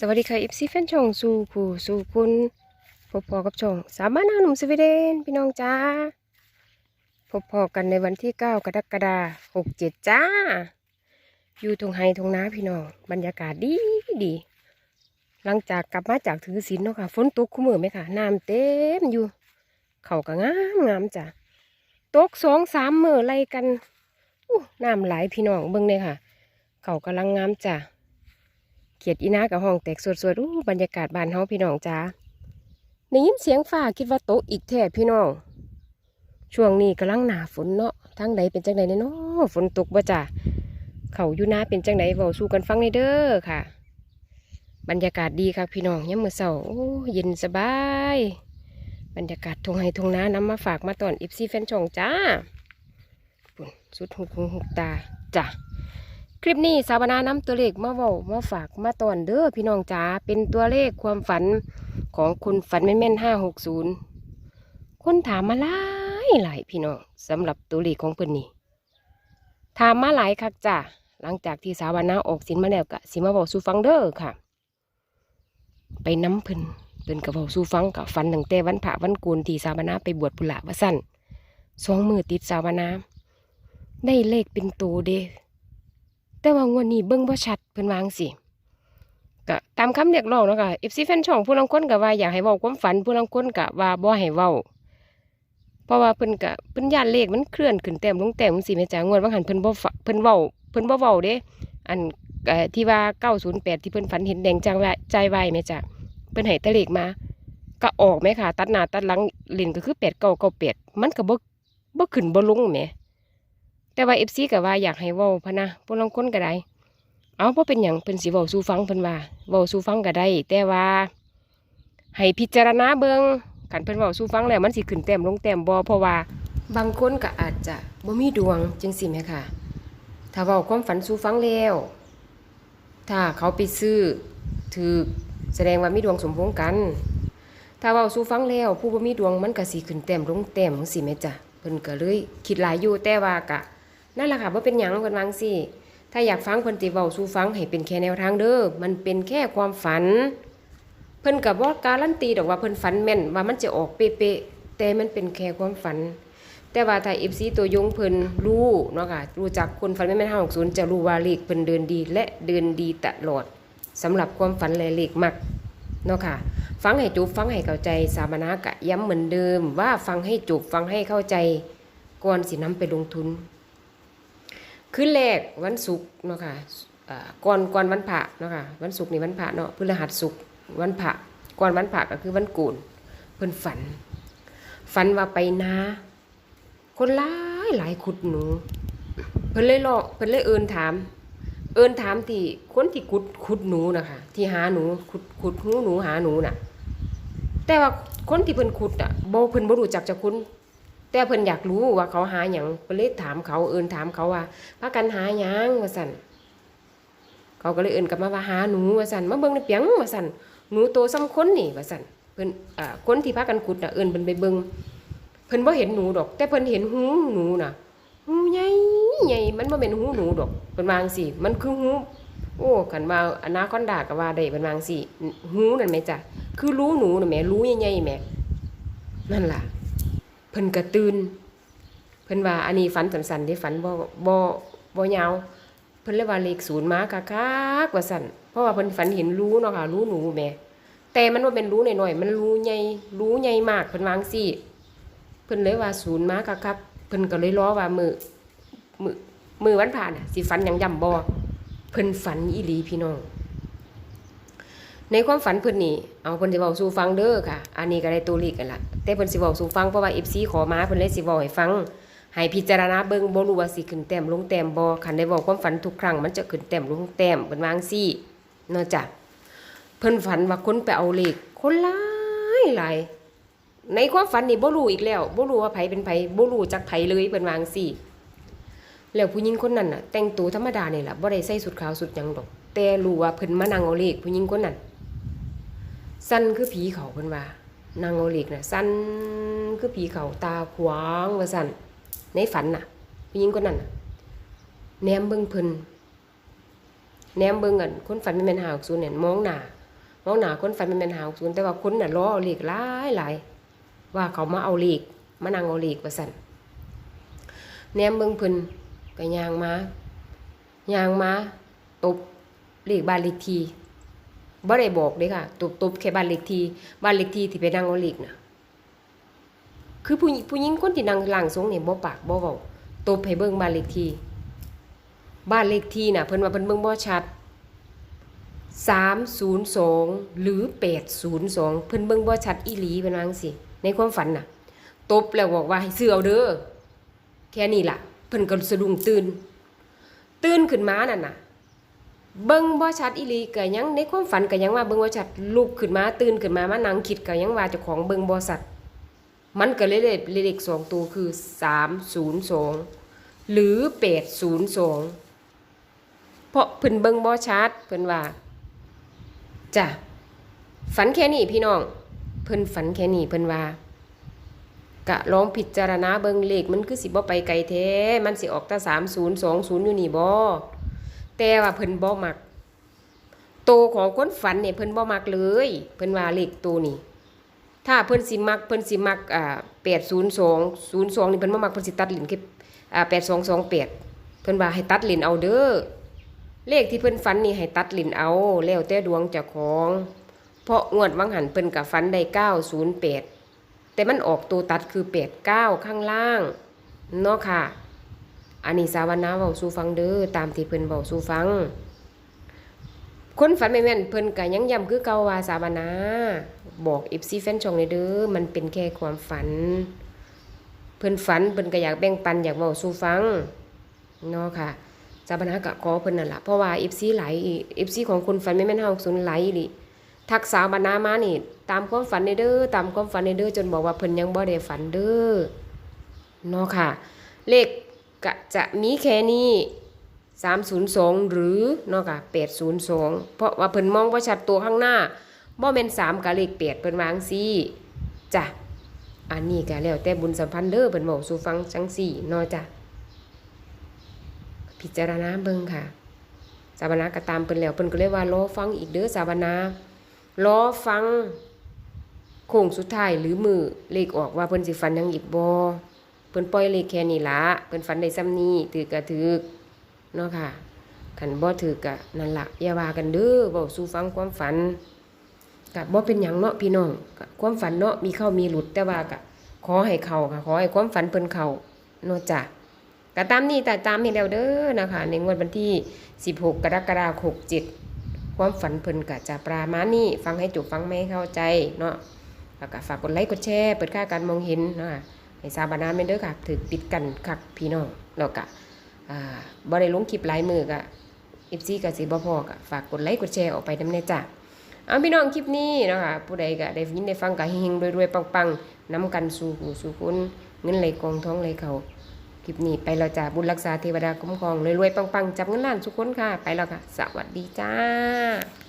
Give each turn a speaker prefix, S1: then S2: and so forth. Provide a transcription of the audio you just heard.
S1: สวัสดีค่ะอิฟซีแฟนช่องสู่ผู้สู่คุณพบพอกับช่องสามารถนาหนุ่มสวีเดนพี่น้องจ้าพบพอกันในวันที่ 9 กรกฎาคม67 จ้า อยู่ทงไฮทงน้าพี่น้อง บรรยากาศดีดี หลังจากกลับมาจากถือศีลเนาะค่ะฝนตกคู่มือไหมค่ะน้ำเต็มอยู่ เขาก็งามงามจ้ะตกสองสามมือไล่กันอู้น้ำไหลพี่น้องเบิ่งเลยค่ะ เขากำลังงามจ้ะ เขียดอีนากับห้องแตกสวดๆอู้บรรยากาศบ้านเฮาพี่น้องจ้าได้ยินเสียงฟ้าคิดว่าโตอีกแท้พี่น้อง ช่วงนี้กำลังหนาฝนเนาะทางใดเป็นจังไดเนาะฝนตกบ่จ้าเขาอยู่นาเป็นจังไดเว้าสู่กันฟังในเด้อค่ะ บรรยากาศดีค่ะพี่น้องยามมื้อเช้าโอ้เย็นสบาย บรรยากาศทงไห้ทงน้านำมาฝากมาตอนอิฟซีแฟนช่องจ้าปุ่นสุดหุกหูหุกตาจ้ะ คลิปนี้สาวนานํตัวเลขมาเว้ามาฝากมาตอนเด้อพี่น้องจ๋าเป็นตัวเลขความฝันของคุณฝันแม่นแม่ห้าหกศูนย์คนถามมาหลายหลายพี่น้องสำหรับตัวเลขของเพิ่นนี่ถามมาหลายคักจ้ะหลังจากที่สาวนาออกสินมาแล้วกะสิมาบอกสู่ฟังเด้อค่ะ ไปน้ำเพิ่นเพิ่นกะเว้าสู่ฟังกะฝันตั้งแต่วันพระวันกูนที่สาวนาไปบวชพุนละว่าสั้นสองมือติดสาวนาได้เลขเป็นตัวเด้ แต่ว่างวดนี้เบิ่งบ่ชัดเพิ่นวางสิก็ตามคำเรียกร้องเนาะค่ะ FC แฟนช่องผู้ลางคนก็ว่าอยากให้เว้าความฝันผู้ลางคนก็ว่าบ่ให้เว้าเพราะว่าเพิ่นก็เพิ่นย่านเลขมันเคลื่อนขึ้นแต้มลงแต้มจังซี่แม่จ้างวดว่าหันเพิ่นบ่ฝเพิ่นเว้าเพิ่นบ่เว้าเด้ อันที่ว่า908ที่เพิ่นฝันเห็นแดงจังว่าใจไวแม่จ้ะเพิ่นให้ตะเลขมา ก็ออกแม่ค่ะ ตัดหน้าตัดหลังเล่นก็คือ8998มันก็บ่บ่ขึ้นบ่ลงแหม แต่ว่าเอฟซีก็ว่าอยากให้เว้าพะนะพวกลางคนก็ได้ เอาเพราะเป็นอย่างเพิ่นสิเว้าสู่ฟังเพิ่นว่าเว้าสู่ฟังก็ได้ แต่ว่า ให้พิจารณาเบิงคันเพิ่นเว้าสู่ฟังแล้วมันสิขึ้นแต้มลงแต้มบ่เพราะว่า บางคนก็อาจจะบ่มีดวงจังซี่แหมค่ะ ถ้าเว้าความฝันสู่ฟังแล้ว ถ้าเขาไปซื้อถือแสดงว่ามีดวงสมพงษ์กัน ถ้าเว้าสู่ฟังแล้ว ผู้บ่มีดวงมันก็สิขึ้นแต้มลงแต้มจังซี่แหมจ้ะเพิ่นก็เลยคิดหลายอยู่แต่ว่าก็ นั่นแหละค่ะบ่าเป็นหยังเพิ่นวางซี่ถ้าอยากฟังเพิ่นสิเว้าสู่ฟังให้เป็นแค่แนวทางเด้อมันเป็นแค่ความฝัน เพิ่นก็บ่การันตีดอกว่าเพิ่นฝันแม่นว่ามันจะออกเป๊ะๆแต่มันเป็นแค่ความฝัน แต่ว่าถ้า FC ตัวยงเพิ่นรู้เนาะค่ะรู้จักคนฝันแม่นๆ560จะรู้ว่าเลขเพิ่นเดินดีและเดินดีตลอดสำหรับความฝันและเลขมักเนาะค่ะ ฟังให้จบฟังให้เข้าใจสามนากะย้ำเหมือนเดิมว่าฟังให้จบฟังให้เข้าใจก่อนสินำไปลงทุน คืนแรกวันศุกร์เนาะค่ะก่อนก่อนวันพระเนาะค่ะวันศุกร์นี่วันพระเนาะพฤหัสศุกร์วันพระก่อนวันพระก็คือวันโกนเพิ่นฝัน ฝันว่าไปนาคนหลายหลายขุดหนู เพิ่นเลยลอกเพิ่นเลยเอินถาม เอินถามที่คนที่ขุดขุดหนูนะคะที่หาหนูขุดขุดหูหนูหาหนูน่ะ แต่ว่าคนที่เพิ่นขุดอะบ่เพิ่นบ่รู้จักจะคุณ แต่เพิ่นอยากรู้ว่าเขาหาหยังเพิ่นเลยถามเขาเอินถามเขาว่าพากันหาหยังว่าซั่นเขาก็เลยเอินกลับมาว่าหาหนูว่าซั่นมาเบิ่งในเปียงว่าซั่นหนูโตซ้ำคนนี่ว่าซั่นเพิ่นอ่าคนที่พากันขุดน่ะเอินเพิ่นไปเบิ่งเพิ่นบ่เห็นหนูดอก แต่เพิ่นเห็นหูหนูน่ะหูใหญ่ใหญ่มันบ่เป็นหูหนูดอกเป็นวาจั่งสิมันคือหูโอ้คันว่าอนาคอนดาก็ว่าได้เป็นวางสิหูนั่นแหมจ้ะคือรู้หนูน่ะแหมรู้ใหญ่ๆแหมนั่นล่ะ พิ่นกระตื่นเพิ่นว่าอันนี้ฝันสันๆเด้ฝันบ่บ่บ่ยาวเพิ่นเลยว่าเลขศูนย์มาคักว่าซั่นเพราะว่าเพิ่นฝันเห็นรู้เนาะค่ะรู้หนูแหมแต่มันบ่าเป็นรู้หน้อยๆมันรู้ใหญ่รู้ใหญ่มากเพิ่นวางสิเพิ่นเลยว่าศูนย์มาคักเพิ่นก็เลยรอว่ามือมือมือวันผ่านสิฝันยังย่ำบอเพิ่นฝันอีหลีพี่น้อง ในความฝันเพิ่นนี่เอาเพิ่นสิเว้าสู่ฟังเด้อค่ะ อันนี้ก็ได้ตัวเลขกันละแต่เพิ่นสิเว้าสู่ฟังเพราะว่า FC ขอมาเพิ่นเลยสิเว้าให้ฟังให้พิจารณาเบิ่งบ่รู้ว่าสิขึ้นแต้มลงแต้มบ่คันได้เว้าความฝันทุกครั้งมันจะขึ้นแต้มลงแต้มเพิ่นวางซี่เนาะจ้ะเพิ่นฝันว่าคนไปเอาเลขคนหลายหลายในความฝันนี่บ่รู้อีกแล้วบ่รู้ว่าไผเป็นไผบ่รู้จักไผเลยเพิ่นวางซี่แล้วผู้หญิงคนนั้นน่ะ แต่งตัวธรรมดานี่แหละบ่ได้ใส่สุดขาวสุดหยังดอก แต่รู้ว่าเพิ่นมานั่งเอาเลขผู้หญิงคนนั้น สั้นคือผีเขาเพิ่นว่านั่งเอาเลขน่ะสั้นคือผีเขาตาขวางว่าสั้นในฝันน่ะผู้หญิงคนนั้นน่ะแนมเบิ่งเพิ่นแนมเบิ่งกันคนฝันเป็นแม่นหาวซูนเนี่ยมองหน้ามองหน้าคนฝันมันเป็นหาศูนย์แต่ว่าคนน่ะรอเอาเลขหลายหลายว่าเขามาเอาเลขมานั่งเอาเลขว่าซั่นแนมเบิ่งเพิ่นก็ย่างมายางมาตบเลขบ้านเลขที่ บ่ได้บอกเด้ค่ะตบตบแค่บ้านเลขทีบ้านเลขที่ที่ไปนั่งเอาเลขน่ะคือผู้หญิงผู้หญิงคนที่นั่งล่างทรงนี่ยบ่ปากบ่เว้าตบให้เบิ่งบ้านเลขที บ้านเลขทีน่ะเพิ่นว่าเพิ่นเบิ่งบ่ชัด302 หรือ 802 เพิ่นเบิ่งบ่ชัดอีหลีเพิ่นว่าจังซี่ในความฝันน่ะตบแล้วบอกว่าให้ซื้อเอาเด้อแค่นี้ล่ะ เพิ่นก็สะดุ้งตื่น ตื่นขึ้นมานั่นน่ะ เบิ่งบ่ชัดอีหลีก็ยังในความฝันก็ยังว่าเบิ่งบ่ชัดลุกขึ้นมาตื่นขึ้นมามานั่งคิดก็ยังว่าเจ้าของเบิ่งบ่ชัดมันก็เลยเลขสองตัวคือ302หรือ802เพราะเพิ่นเบิ่งบ่ชัดเพิ่นว่าจ้ะฝันแค่นี้พี่น้อง เพิ่นฝันแค่นี้เพิ่นว่ากะลองพิจารณาเบิ่งเลขมันคือสิบ่ไปไกลแท้มันสิออกแต่3020อยู่นี่บ่ แต่ว่าเพิ่นบ่มักโตของคนฝันเนี่ยเพิ่นบ่มักเลย เพิ่นว่าเลขตัวนี้ถ้าเพิ่นสิมักเพิ่นสิมักอ่า802 02นี่เพิ่นบ่มักเพิ่นสิตัดลิ้นแค่อ่า8228เพิ่นว่าให้ตัดลิ้นเอาเด้อเลขที่เพิ่นฝันนี่ให้ตัดลิ้นเอา แล้วแต่ดวงเจ้าของ เพราะงวดวังหันเพิ่นกับฝันได้908แต่มันออกตัวตัดคือ89ข้างล่างเนาะค่ะ อันนี้สาวนาเว้าสู่ฟังเด้อตามที่เพิ่นเว้าสู่ฟัง คนฝันแม่นเพิ่นก็ยังย้ำคือเก่าว่าสาวนาบอก FC แฟนช่องเลยเด้อมันเป็นแค่ความฝัน เพิ่นฝันเพิ่นก็อยากแบ่งปันอยากเว้าสู่ฟังเนาะค่ะสาปนากะขอเพิ่นนั่นล่ะเพราะว่า FC หลาย FC ของคนฝันไม่แม่นเฮาสุนไหลอีหลิทักสาวบรรณามานี่ ตามความฝันในเด้อตามความฝันในเด้อจนบอกว่าเพิ่นยังบ่ได้ฝันเด้อเนาะค่ะ เลข ก็จะมีแค่นี้302 หรือเนาะค่ะ802 เพราะว่าเพิ่นมองบ่ชัดตัวข้างหน้าบ่แม่น3กับเลข8เพิ่นวางซี่จ้ะอันนี้ก็แล้วแต่บุญสัมพันธ์เด้อเพิ่นเว้าสู่ฟังจังซี่เนาะจ้ะพิจารณาเบิ่งค่ะ สาวนาก็ตามเพิ่นแล้วเพิ่นก็เลยว่ารอฟังอีกเด้อสาวนา รอฟังโค้งสุดท้ายหรือมือเลขออกว่าเพิ่นสิฟันยังอีกบ่ พิ่นปล่อยเลขแค่นี้ละเพิ่นฟันได้ซ้ำนี้ถือก็ถือเนาะค่ะคันบ่ถือก็นั่นละอย่าว่ากันเด้อเว้าสู่ฟังความฝันก็บ่เป็นหยังเนาะพี่น้องความฝันเนาะมีเข้ามีหลุดแต่ว่าก็ขอให้เขาค่ะขอให้ความฝันเพิ่นเขาเนาะจ้ะก็ตามนี้แต่ตามให้แล้วเด้อนะคะในงวดวันที่ 16 กรกฎาคม67ความฝันเพิ่นกะจะประมาณนี้ฟังให้จบฟังไม่เข้าใจเนาะแล้วก็ฝากกดไลค์กดแชร์เปิดค่าการมองเห็นเนาะ ให้ทราบานานเด้อค่ะถือติดกันคักพี่น้องแล้วก็อ่าบ่ได้ลงคลิปหลายมือกะ FC ก็สิบ่พอกฝากกดไลค์กดแชร์ออกไปนำแน่จ้ะเอาพี่น้องคลิปนี้เนาะค่ะผู้ใดก็ได้ยินได้ฟังก็เฮงๆรวยๆปังๆนํกันสู่หูสู่คนเงินไหลกองท้องไหลเขาคลิปนี้ไปแล้วจ้าบุญรักษาเทวดาคุ้มครองรวยๆปังๆจับเงินล้านทุกคนค่ะ ไปแล้วค่ะ สวัสดีจ้า